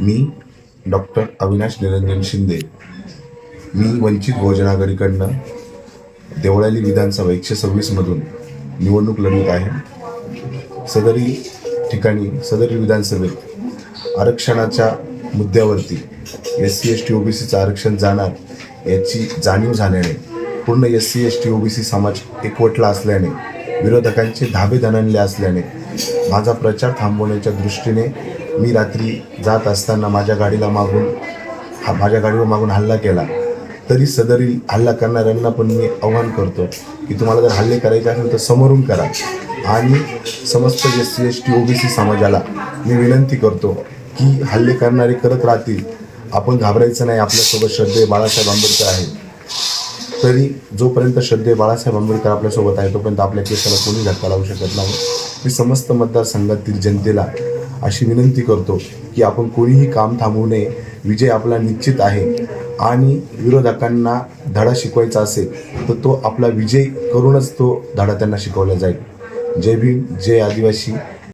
मी doctor Avinash Niranjan Shinde. मी वंचित बहुजन आघाडीकडनं देवळाली विधानसभा एकशे सव्वीसमधून निवडणूक लढवत आहे. सदरी ठिकाणी सदरी विधानसभेत आरक्षणाच्या मुद्द्यावरती एस सी एस टी ओबीसीचं आरक्षण जाणार याची जाणीव झाल्याने पूर्ण S C S T OBC समाज एकवटला असल्याने विरोधकांचे धाबे दणणले असल्याने माझा प्रचार थांबवण्याच्या दृष्टीने मी रात्री जात असताना माझ्या गाडीला मागून हा माझ्या गाडीवर मागून हल्ला केला. तरी सदरील हल्ला करणाऱ्यांना पण मी आव्हान करतो की तुम्हाला जर हल्ले करायचे असेल तर समोरून करा. आणि समस्त S C S T O B C समाजाला मी विनंती करतो की हल्ले करणारे करत राहतील. आपण घाबरायचं नाही आपल्यासोबत श्रद्धेय बाळासाहेब आंबेडकर आहे. तरी जोपर्यंत श्रद्धेय बाळासाहेब आंबेडकर आपल्यासोबत आहे तोपर्यंत आपल्या केसाला कोणी धक्का लावू शकत नाही. मी समस्त मतदारसंघातील जनतेला अशी विनंती करतो की आपण कोणीही काम थांबवू नये. विजय आपला निश्चित आहे. आणि विरोधकांना धडा शिकवायचा असेल तर तो आपला विजय करूनच तो धडा त्यांना शिकवला जाईल. जय भीम जय आदिवासी.